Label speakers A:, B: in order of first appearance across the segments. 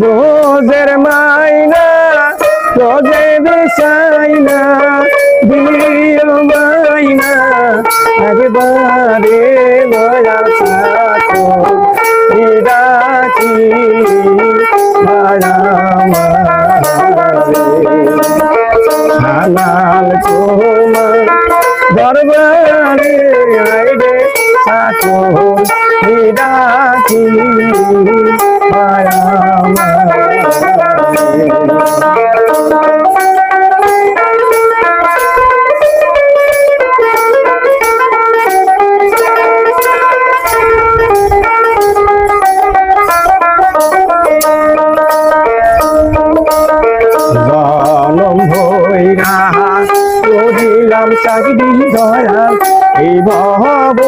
A: রোজের মাইনা হালাল তোমার দরবারে আইরে নিরাকি মায়া চাকরি দয়া এই ভব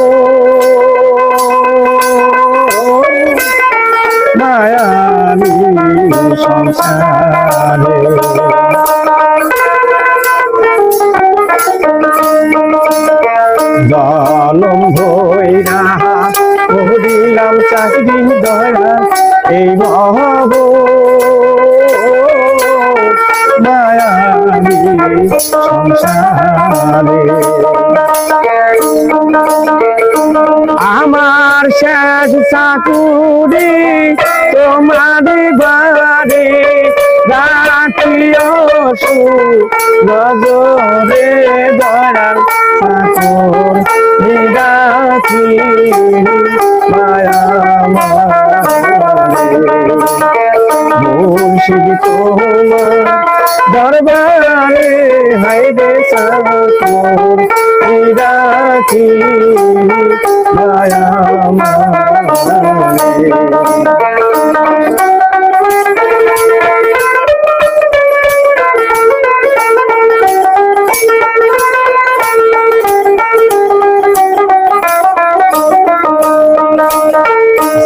A: মায়াবী সংসারে জনম হইরা রহিলাম চাকরি দয়া এই ভব আমার শেষ চাকুরি তোমার বাড়ি রাখিও নজরে দয়াল ঠাকুর নিরাখি মায়া তোমার দরবারে সাকুর নিরাখি মায়া।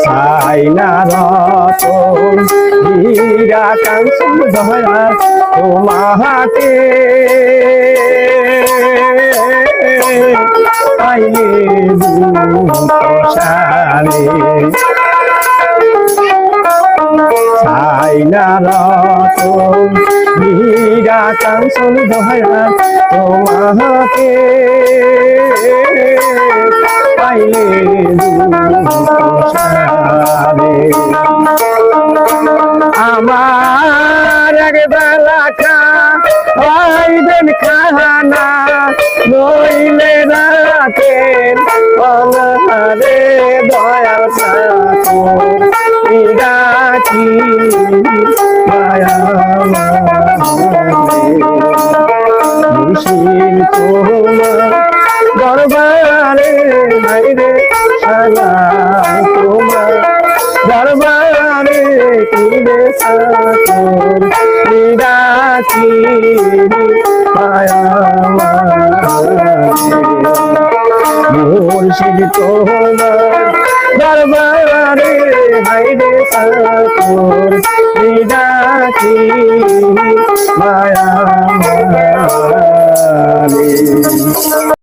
A: সাইনা রতন হীরা কাঞ্চন দয়া তোমাকে আইলে দুসারে সাইনা রতন হীরা কাঞ্চন দয়া তোমাকে পাইলে আমার এক বেলা খাইবেন খানা নইলে রাতেন অনারে দয়াল মায়া। মুশির তোমার দরবারে বাইরে সালা তোমার দরবারে কিরে সাতর নিরাকি মায়া মুর্শিদ দরবারে বাইরে সাতর নিরাকি মায়া।